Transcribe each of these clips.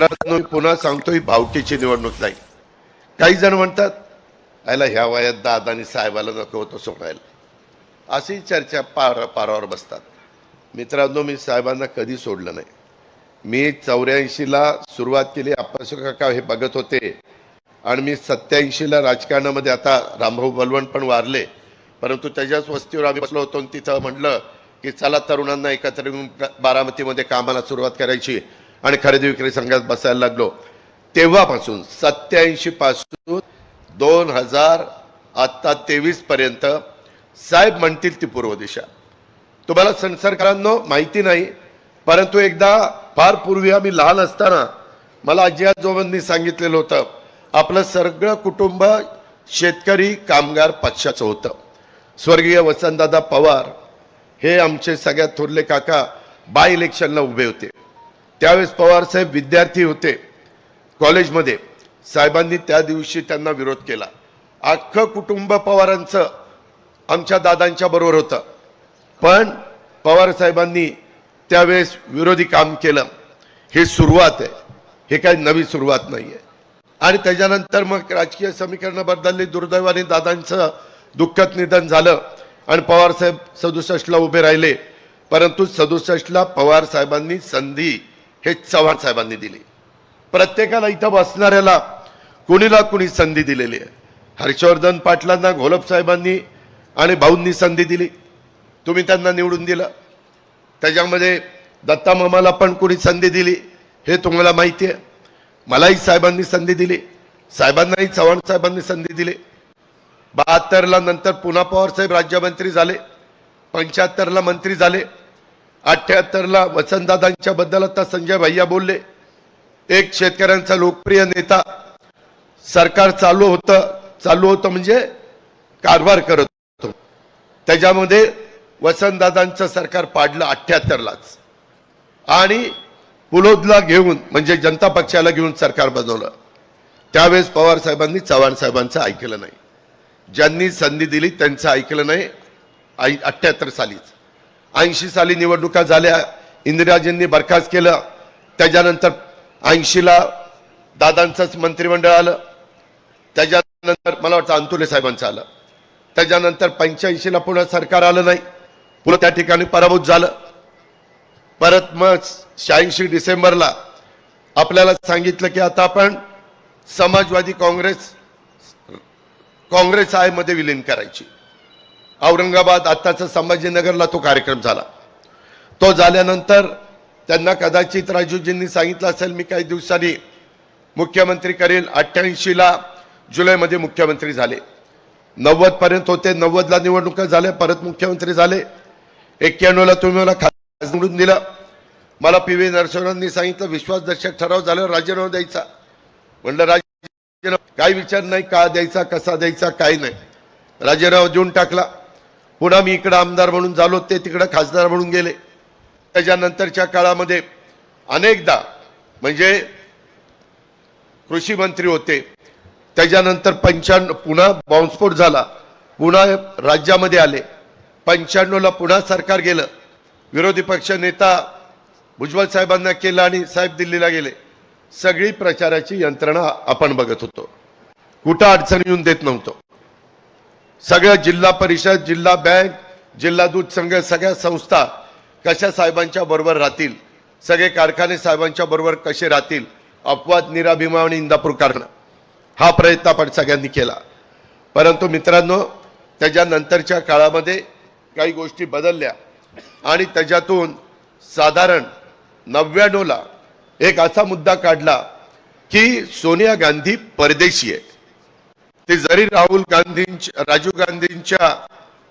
मी पुन्हा सांगतो ही भावटीची निवडणूक नाही. काही जण म्हणतात याला ह्या वयात दादा आणि साहेबाला नको होतं सोडायला. अशी चर्चा पार पारावर बसतात. मित्रांनो मी साहेबांना कधी सोडलं नाही. मी चौऱ्याऐंशीला सुरुवात केली अप्पासू काका हे बघत होते. आणि मी सत्याऐंशीला राजकारणामध्ये आता रामभाऊ बलवण पण वारले. परंतु त्याच्याच वस्तीवर आम्ही बसलो होतो आणि तिथं म्हटलं की चला तरुणांना एकत्र येऊन बारामतीमध्ये कामाला सुरुवात करायची. आणि खरेदी विक्री संघात बसायला लागलो. तेव्हापासून सत्याऐंशी पासून दोन हजार आत्ता तेवीस पर्यंत साहेब म्हणतील ती पूर्व दिशा. तुम्हाला संसारकरांनो माहिती नाही परंतु एकदा फार पूर्वी आम्ही लहान असताना मला आजी आजोबांनी सांगितलेलं होतं आपलं सगळं कुटुंब शेतकरी कामगार पक्षाचं होतं. स्वर्गीय वसंतदादा पवार हे आमचे सगळ्यात थोरले काका बाय इलेक्शनला उभे होते. त्यावेळेस पवारसाहेब विद्यार्थी होते कॉलेजमध्ये. साहेबांनी त्या दिवशी त्यांना विरोध केला. अख्खं कुटुंब पवारांचं आमच्या दादांच्या बरोबर होतं. पण पवारसाहेबांनी त्यावेळेस विरोधी काम केलं. ही सुरुवात आहे. हे काही नवी सुरुवात नाही आहे आणि त्याच्यानंतर मग राजकीय समीकरणं बदलली. दुर्दैवाने दादांचं दुःखद निधन झालं आणि पवारसाहेब सदुसष्टला उभे राहिले. परंतु सदुसष्टला पवारसाहेबांनी संधी हे चव्हाण साहेबांनी दिली. प्रत्येकाला इथं बसणाऱ्याला कुणीला कुणी संधी दिलेली आहे. हर्षवर्धन पाटलांना घोलप साहेबांनी आणि भाऊंनी संधी दिली. तुम्ही त्यांना निवडून दिलं. त्याच्यामध्ये दत्ता मामाला पण कुणी संधी दिली हे तुम्हाला माहिती आहे. मलाही साहेबांनी संधी दिली. साहेबांनाही चव्हाण साहेबांनी संधी दिली. बहात्तरला नंतर पुन्हा पवारसाहेब राज्यमंत्री झाले. पंच्याहत्तरला मंत्री झाले. अठ्ठ्याहत्तरला वसंतदादांच्या बद्दल आता संजय भैया बोलले. एक शेतकऱ्यांचा लोकप्रिय नेता सरकार चालू होतं चालू होतं म्हणजे कारभार करत होतो. त्याच्यामध्ये वसंतदादांचं सरकार पाडलं अठ्ठ्याहत्तरलाच आणि पुलोदला घेऊन म्हणजे जनता पक्षाला घेऊन सरकार बनवलं त्यावेळेस पवार साहेबांनी चव्हाण साहेबांचं ऐकलं नाही. ज्यांनी संधी दिली त्यांचं ऐकलं नाही आई अठ्ठ्याहत्तर सालीच. ऐंशी साली निवडणुका झाल्या इंदिराजींनी बरखास्त केलं. त्याच्यानंतर ऐंशीला दादांचंच मंत्रिमंडळ आलं. त्याच्यानंतर मला वाटतं अंतुले साहेबांचं आलं. त्याच्यानंतर पंच्याऐंशीला पुन्हा सरकार आलं नाही. पुन्हा त्या ठिकाणी पराभूत झालं. परत मग शहाऐंशी डिसेंबरला आपल्याला सांगितलं की आता आपण समाजवादी काँग्रेस काँग्रेस आयमध्ये विलीन करायची. औरंगाबाद आत्ताचा संभाजीनगरला तो कार्यक्रम झाला. तो झाल्यानंतर त्यांना कदाचित राजूजींनी सांगितलं असेल मी काही दिवसांनी मुख्यमंत्री करेल. अठ्ठ्याऐंशीला जुलैमध्ये मुख्यमंत्री झाले. नव्वदपर्यंत होते नव्वदला निवडणुका झाल्या परत मुख्यमंत्री झाले. एक्क्याण्णवला तुम्ही मला खास निवडून दिलं. मला पी व्ही नरसिंहांनी सांगितलं विश्वासदर्शक ठराव झाल्यावर राजीनामा द्यायचा. म्हणलं राजीनामा काही विचार नाही का द्यायचा कसा द्यायचा काय नाही. राजीनामा देऊन टाकला. पुन्हा मी इकडं आमदार म्हणून झालो ते तिकडं खासदार म्हणून गेले. त्याच्यानंतरच्या काळामध्ये अनेकदा म्हणजे कृषी मंत्री होते. त्याच्यानंतर पंच्याण्णव पुन्हा बॉम्बस्फोट झाला. पुन्हा राज्यामध्ये आले. पंच्याण्णवला पुन्हा सरकार गेलं. विरोधी पक्ष नेता भुजबळ साहेबांना केलं आणि साहेब दिल्लीला गेले. सगळी प्रचाराची यंत्रणा आपण बघत होतो. कुठं अडचण येऊन देत नव्हतो. सगळ्या जिल्हा परिषद जिल्हा बँक जिल्हा दूध संघ सगळ्या संस्था कशा साहेबांच्या बरोबर राहतील? सगळे कारखाने साहेबांच्या बरोबर कसे राहतील? अपवाद निराभिमान आणि इंदापूर कारखाना. हा प्रयत्न आपण सगळ्यांनी केला. परंतु मित्रांनो त्याच्यानंतरच्या काळामध्ये काही गोष्टी बदलल्या आणि त्याच्यातून साधारण नव्याण्णवला एक असा मुद्दा काढला की सोनिया गांधी परदेशी आहे ते जरी राहुल गांधींच्या राजीव गांधींच्या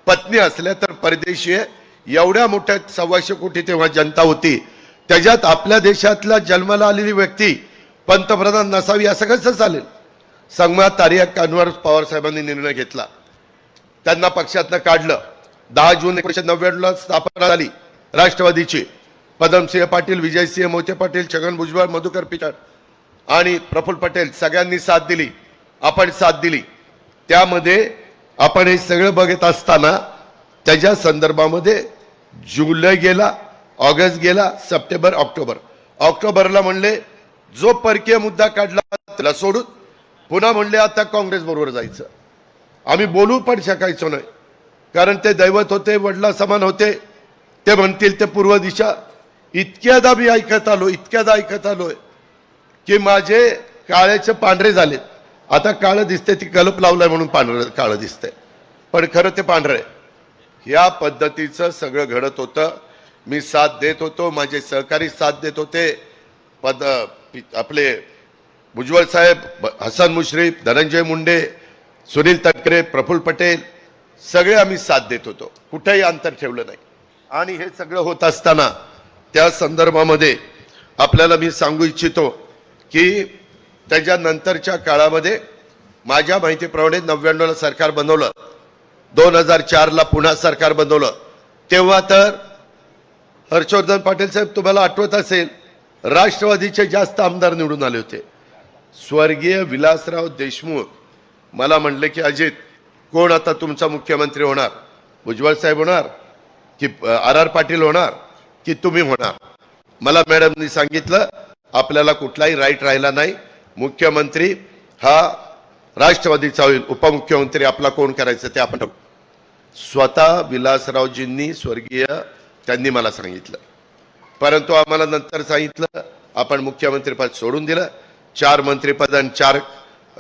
पत्नी असल्या तर परदेशी आहे. एवढ्या मोठ्या सव्वाशे कोटी तेव्हा जनता होती. त्याच्यात आपल्या देशातल्या जन्माला आलेली व्यक्ती पंतप्रधान नसावी असं कसं चालेल? संगमा तारिया कानवर पवार साहेबांनी निर्णय घेतला. त्यांना पक्षातनं काढलं. दहा जून एकोणीशे नव्याण्णवला स्थापना झाली. राष्ट्रवादीची. पदमसिंह पाटील विजयसिंह मोहिते पाटील छगन भुजबळ मधुकर पिटाळ आणि प्रफुल्ल पटेल सगळ्यांनी साथ दिली. आपण साथ दिली. त्यामध्ये आपण हे सगळं बघत असताना त्याच्या संदर्भामध्ये जुलै गेला ऑगस्ट गेला सप्टेंबर ऑक्टोबर. ऑक्टोबरला म्हणले जो परकीय मुद्दा काढला त्याला सोडून पुन्हा म्हणले आता काँग्रेस बरोबर जायचं. आम्ही बोलू पण शकायचो नाही. कारण ते दैवत होते वडला समान होते. ते म्हणतील ते पूर्व दिशा. इतक्यादा मी ऐकत आलो इतक्यादा ऐकत आलोय की माझे काळ्याचे पांढरे झालेत. आता काळं दिसते ती कलप लावलाय म्हणून पांढरं काळं दिसतंय. पण खरं ते पांढरं आहे. या पद्धतीचं सगळं घडत होतं. मी साथ देत होतो माझे सहकारी साथ देत होते. पद आपले भुजबळ साहेब हसन मुश्रीफ धनंजय मुंडे सुनील तटकरे प्रफुल्ल पटेल सगळे आम्ही साथ देत होतो. कुठेही अंतर ठेवलं नाही. आणि हे सगळं होत असताना त्या संदर्भामध्ये आपल्याला मी सांगू इच्छितो की त्याच्यानंतरच्या काळामध्ये माझ्या माहितीप्रमाणे नव्याण्णवला सरकार बनवलं. दोन हजार चारला पुन्हा सरकार बनवलं. तेव्हा तर हर्षवर्धन पाटील साहेब तुम्हाला आठवत असेल राष्ट्रवादीचे जास्त आमदार निवडून आले होते. स्वर्गीय विलासराव देशमुख मला म्हणले की अजित कोण आता तुमचा मुख्यमंत्री होणार? भुजबळ साहेब होणार? की आर आर पाटील होणार? की तुम्ही होणार? मला मॅडमनी सांगितलं आपल्याला कुठलाही राईट राहिला नाही. मुख्यमंत्री हा राष्ट्रवादीचा होईल उपमुख्यमंत्री आपला कोण करायचं ते आपण स्वतः विलासरावजींनी स्वर्गीय त्यांनी मला सांगितलं. परंतु आम्हाला नंतर सांगितलं आपण मुख्यमंत्रीपद सोडून दिलं. चार मंत्रीपद आणि चार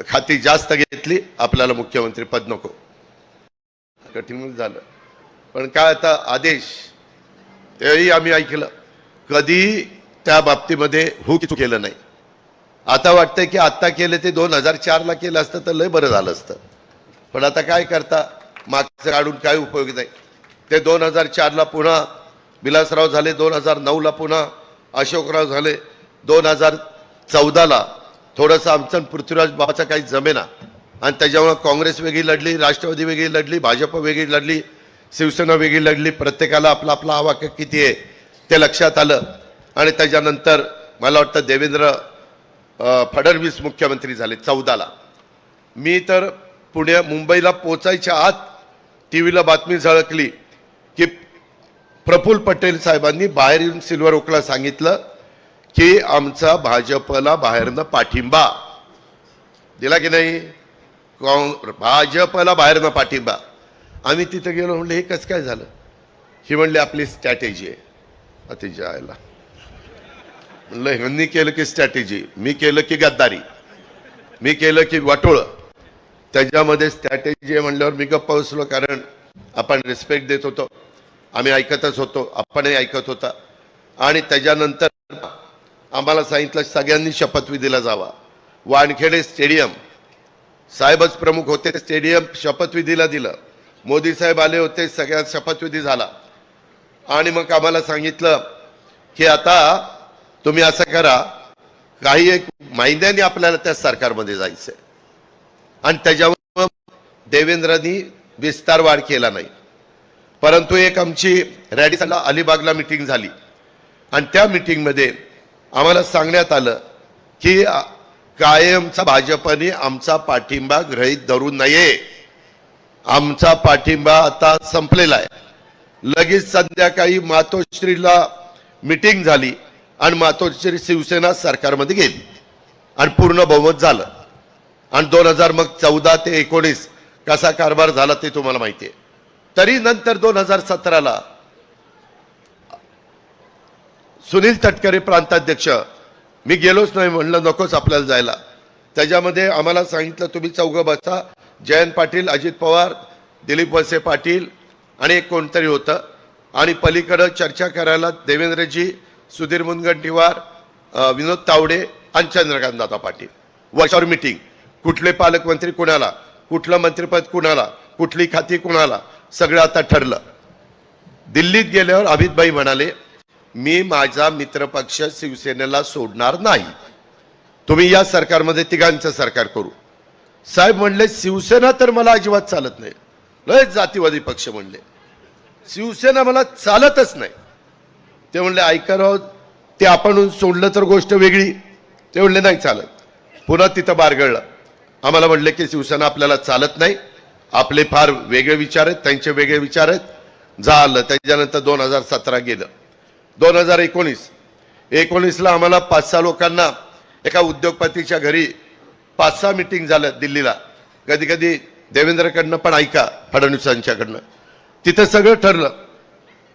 खाती जास्त घेतली आपल्याला मुख्यमंत्रीपद नको. कठीण झालं. पण काय आता आदेश तेही आम्ही ऐकलं. कधी त्या बाबतीमध्ये हुक केलं नाही. आता वाटतंय की आत्ता केलं ते दोन हजार चारला केलं असतं तर लय बरं झालं असतं. पण आता काय करता? मागचं काढून काय उपयोग नाही. ते दोन हजार चारला पुन्हा विलासराव झाले दोन हजार नऊला पुन्हा अशोकराव झाले दोन हजार चौदाला थोडंसं आमचं पृथ्वीराज बाबाचा काही जमेना. आणि त्याच्यामुळं काँग्रेस वेगळी लढली राष्ट्रवादी वेगळी लढली भाजप वेगळी लढली शिवसेना वेगळी लढली. प्रत्येकाला आपला आपला आवाक्य किती आहे ते लक्षात आलं. आणि त्याच्यानंतर मला वाटतं देवेंद्र फडणवीस मुख्यमंत्री झाले चौदाला. मी तर पुण्या मुंबईला पोचायच्या आत टी व्हीला बातमी झळकली की प्रफुल्ल पटेल साहेबांनी बाहेर येऊन सिल्वर ओकला सांगितलं की आमचा भाजपला बाहेरनं पाठिंबा. दिला की नाही? काँग भाजपला बाहेरनं पाठिंबा. आम्ही तिथं गेलो म्हणलं हे कसं काय झालं? ही म्हणली आपली स्ट्रॅटेजी आहे. अतिशय ह्यांनी केलं की स्ट्रॅटेजी मी केलं की गद्दारी मी केलं की वाटोळं. त्याच्यामध्ये स्ट्रॅटेजी म्हणल्यावर मी गप्प बसलो कारण आपण रिस्पेक्ट देत होतो आम्ही ऐकतच होतो आपणही ऐकत होता. आणि त्याच्यानंतर आम्हाला सांगितलं सगळ्यांनी शपथविधीला जावा. वानखेडे स्टेडियम साहेबच प्रमुख होते स्टेडियम शपथविधीला दिलं. मोदी साहेब आले होते सगळ्यात शपथविधी झाला. आणि मग आम्हाला सांगितलं की आता तुम्ही असं करा काही एक महिन्याने आपल्याला त्या सरकारमध्ये जायचंय. आणि त्याच्यावर देवेंद्रांनी विस्तार वाढ केला नाही. परंतु एक आमची रॅडिसनला अलिबागला मिटिंग झाली. आणि त्या मिटिंगमध्ये आम्हाला सांगण्यात आलं की कायमचा भाजपने आमचा पाठिंबा ग्रहीत धरू नये आमचा पाठिंबा आता संपलेला आहे. लगेच संध्याकाळी मातोश्रीला मिटिंग झाली. आणि मातोश्री शिवसेना सरकारमध्ये गेली. आणि पूर्ण बहुमत झालं. आणि दोन हजार मग चौदा ते एकोणीस कसा कारभार झाला ते तुम्हाला माहिती आहे. तरी नंतर दोन हजार सतराला सुनील तटकरे प्रांताध्यक्ष मी गेलोच नाही म्हणलं नकोच आपल्याला जायला. त्याच्यामध्ये आम्हाला सांगितलं तुम्ही चौघं बसा. जयंत पाटील अजित पवार दिलीप वळसे पाटील आणि एक कोणतरी होतं. आणि पलीकडं चर्चा करायला देवेंद्रजी सुधीर मुनगंटीवार विनोद तावडे आणि चंद्रकांत दादा पाटील. वर्षावर मिटिंग कुठले पालकमंत्री कुणाला? कुठलं मंत्रिपद कुणाला? कुठली खाती कुणाला? सगळं आता ठरलं. दिल्लीत गेल्यावर अमितभाई म्हणाले मी माझा मित्रपक्ष शिवसेनेला सोडणार नाही. तुम्ही या सरकारमध्ये तिघांचं सरकार करू. साहेब म्हणले शिवसेना तर मला अजिबात चालत नाही. लय जातीवादी पक्ष म्हणले शिवसेना मला चालतच नाही. ते म्हणले ऐका ते आपण सोडलं तर गोष्ट वेगळी. ते म्हणले नाही चालत. पुन्हा तिथं बारगळलं. आम्हाला म्हणले की शिवसेना आपल्याला चालत नाही. आपले फार वेगळे विचार आहेत त्यांचे वेगळे विचार आहेत. झालं. त्याच्यानंतर दोन हजार सतरा गेलं. दोन हजार एकोणीस. एकोणीसला आम्हाला पाच सहा लोकांना एका उद्योगपतीच्या घरी पाच सहा मिटिंग झाल्या दिल्लीला. कधी कधी देवेंद्रकडनं पण ऐका फडणवीसांच्याकडनं. तिथं सगळं ठरलं.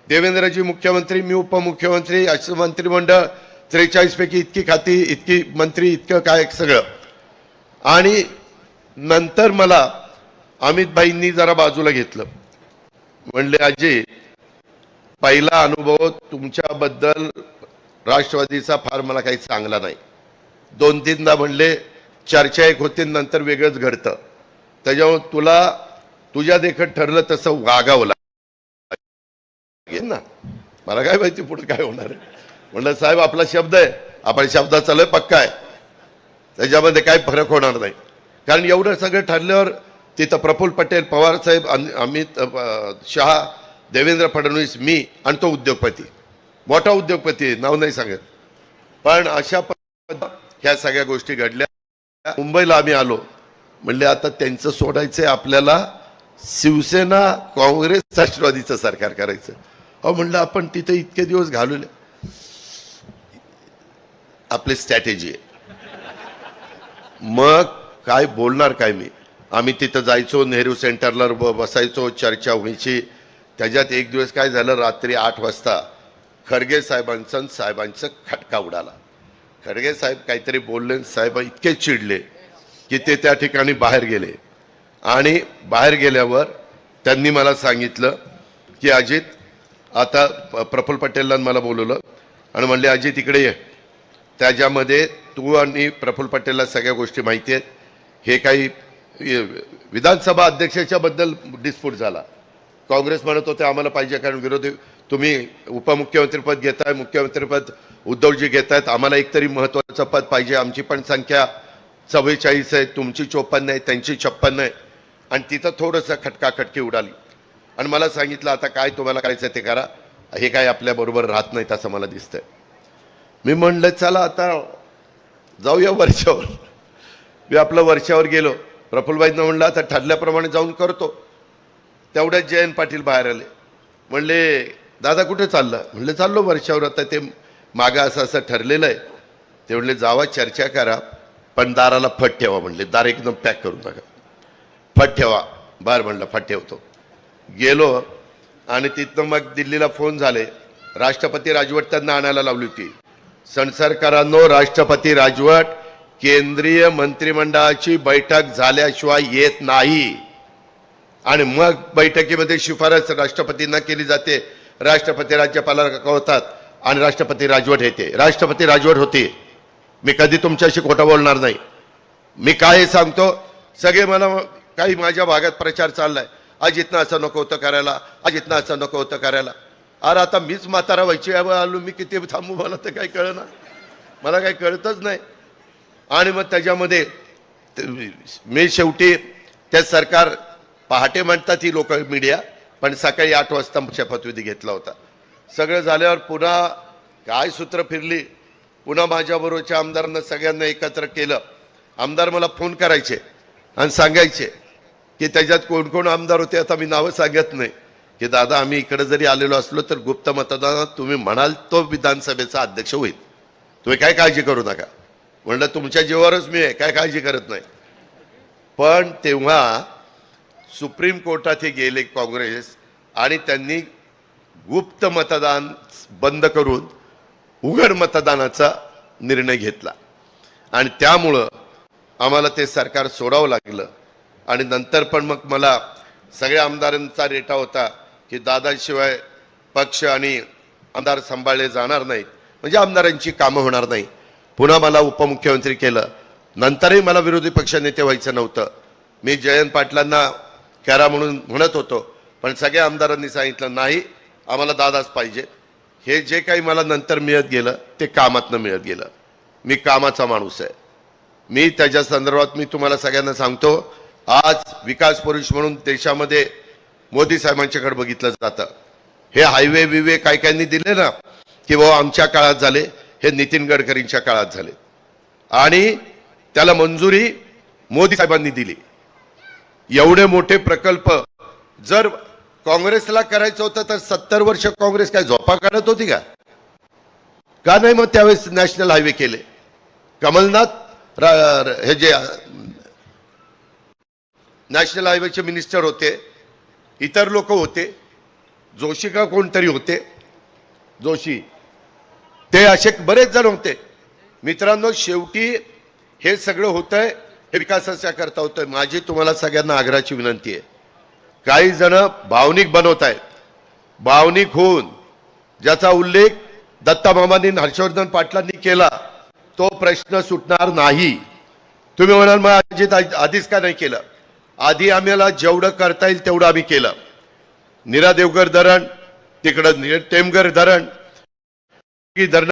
देवेंद्रजी मुख्यमंत्री मी उपमुख्यमंत्री असं मंत्रिमंडळ त्रेचाळीस पैकी इतकी खाती इतकी मंत्री इतकं काय सगळं. आणि नंतर मला अमितभाईंनी जरा बाजूला घेतलं. म्हणले अजय पहिला अनुभव तुमच्याबद्दल राष्ट्रवादीचा फार मला काही चांगला नाही. दोन तीनदा म्हणले चर्चा एक होते नंतर वेगळंच घडतं. त्याच्यामुळे तुला तुझ्या देखत ठरलं तसं वागावं घेईन ना. मला काय माहिती पुढे काय होणार आहे. म्हणलं साहेब आपला शब्द आहे. आपण शब्दाचा लय पक्का आहे. त्याच्यामध्ये काय फरक होणार नाही. कारण एवढं सगळं ठरल्यावर तिथं प्रफुल्ल पटेल पवार साहेब अमित शहा देवेंद्र फडणवीस मी आणि तो उद्योगपती. मोठा उद्योगपती आहे, नाव नाही सांगत. पण अशा ह्या सगळ्या गोष्टी घडल्या. मुंबईला आम्ही आलो. म्हणले आता त्यांचं सोडायचं आपल्याला शिवसेना काँग्रेस राष्ट्रवादीचं सरकार करायचं. अहो म्हणलं आपण तिथे इतके दिवस घालवले. आपली स्ट्रॅटेजी आहे. मग काय बोलणार काय मी? आम्ही तिथं जायचो नेहरू सेंटरला ब- बसायचो चर्चा व्हायची. त्याच्यात एक दिवस काय झालं रात्री आठ वाजता खडगे साहेबांचं साहेबांचं खटका उडाला. खडगे साहेब काहीतरी बोलले साहेब इतके चिडले की ते त्या ठिकाणी बाहेर गेले. आणि बाहेर गेल्यावर त्यांनी मला सांगितलं की अजित आता प्रफुल प्रफुल्ल पटेलला मला बोलवलं आणि म्हणले आजी तिकडे ये. त्याच्यामध्ये तू आणि प्रफुल्ल पटेलला सगळ्या गोष्टी माहिती आहेत. हे काही विधानसभा अध्यक्षाच्याबद्दल डिस्प्यूट झाला. काँग्रेस म्हणत होते आम्हाला पाहिजे कारण विरोधी तुम्ही उपमुख्यमंत्रीपद घेताय मुख्यमंत्रीपद उद्धवजी घेतायत. आम्हाला एकतरी महत्त्वाचं पद पाहिजे. आमची पण संख्या चव्वेचाळीस आहे तुमची चोपन्न आहे त्यांची छप्पन्न आहे. आणि तिथं थोडंसं खटकाखटकी उडाली. आणि मला सांगितलं आता काय तुम्हाला करायचं ते करा. हे काय आपल्याबरोबर राहत नाहीत असं मला दिसतंय. मी म्हणलं चला आता जाऊया वर्षावर मी आपलं वर्षावर गेलो. प्रफुल्लबाईंना म्हणलं आता ठरल्याप्रमाणे जाऊन करतो. तेवढ्यात जयंत पाटील बाहेर आले. म्हणले दादा कुठे चाललं? म्हणलं चाललो वर्षावर आता ते मागं असं असं ठरलेलं आहे. ते म्हणले जावा चर्चा करा पण दाराला फट ठेवा. म्हणले दार एकदम पॅक करून नका फट ठेवा. बार म्हणलं फट ठेवतो. गेलो आणि तिथनं मग दिल्लीला फोन झाले. राष्ट्रपती राजवट त्यांना आणायला लावली होती. सणसरकरांनो राष्ट्रपती राजवट केंद्रीय मंत्रिमंडळाची बैठक झाल्याशिवाय येत नाही. आणि मग बैठकीमध्ये शिफारस राष्ट्रपतींना केली जाते. राष्ट्रपती राज्यपालाला कळवतात आणि राष्ट्रपती राजवट येते. राष्ट्रपती राजवट होती. मी कधी तुमच्याशी खोटं बोलणार नाही. मी काय सांगतो? सगळे मला काही माझ्या भागात प्रचार चाललाय. अजितनं असं नको होतं करायला अजितनं असं नको होतं करायला. अरे आता मीच म्हातारा व्हायची आलो मी किती थांबू मला तर काही कळना. मला काही कळतच नाही. आणि मग त्याच्यामध्ये ते- मी शेवटी त्या सरकार पहाटे म्हणतात ही लोक मीडिया पण सकाळी आठ वाजता शपथविधी घेतला होता. सगळं झाल्यावर पुन्हा काय सूत्र फिरली. पुन्हा माझ्याबरोबरच्या आमदारांना सगळ्यांना एकत्र केलं. आमदार मला फोन करायचे आणि सांगायचे की त्याच्यात कोण कोण आमदार होते आता मी नावं सांगत नाही. की दादा आम्ही इकडे जरी आलेलो असलो तर गुप्त मतदानात तुम्ही म्हणाल तो विधानसभेचा अध्यक्ष होईल. तुम्ही काय काळजी करू नका. म्हणलं तुमच्या जीवावरच मी आहे काय काळजी करत नाही. पण तेव्हा सुप्रीम कोर्टात हे गेले काँग्रेस आणि त्यांनी गुप्त मतदान बंद करून उघड मतदानाचा निर्णय घेतला. आणि त्यामुळं आम्हाला ते सरकार सोडावं लागलं. आणि नंतर पण मग मला सगळ्या आमदारांचा रेटा होता की दादाशिवाय पक्ष आणि आमदार सांभाळले जाणार नाहीत. म्हणजे आमदारांची कामं होणार नाही. पुन्हा मला उपमुख्यमंत्री केलं. नंतरही मला विरोधी पक्ष नेते व्हायचं नव्हतं. मी जयंत पाटलांना कॅरा म्हणून म्हणत होतो पण सगळ्या आमदारांनी सांगितलं नाही आम्हाला दादाच पाहिजे. हे जे काही मला नंतर मिळत गेलं ते कामातनं मिळत गेलं. मी कामाचा माणूस आहे. मी त्याच्या संदर्भात मी तुम्हाला सगळ्यांना सांगतो आज विकास पुरुष म्हणून देशामध्ये मोदी साहेबांच्याकडे बघितलं जातं. हे हायवे विवे काय कायनी दिले ना की बाबा आमच्या काळात झाले हे नितीन गडकरींच्या काळात झाले. आणि त्याला मंजुरी मोदी साहेबांनी दिली. एवढे मोठे प्रकल्प जर काँग्रेसला करायचं होतं तर सत्तर वर्ष काँग्रेस काय झोपा काढत होती का? का नाही मग त्यावेळेस नॅशनल हायवे केले? कमलनाथ हे जे नॅशनल हायवेचे मिनिस्टर होते इतर लोक होते जोशी का कोणतरी होते जोशी ते असे बरेच जण होते. मित्रांनो शेवटी हे सगळं होतंय हे विकासाच्या करता होतंय. माझी तुम्हाला सगळ्यांना आग्रहाची विनंती आहे. काही जण भावनिक बनवत आहेत. भावनिक होऊन ज्याचा उल्लेख दत्तामामांनी हर्षवर्धन पाटलांनी केला तो प्रश्न सुटणार नाही. तुम्ही म्हणाल मग अजित आधीच का नाही केलं? आधी आम्हाला जेवढं करता येईल तेवढं आम्ही केलं. नीरा देवगर धरण तिकडं टेमगर धरण की धरण.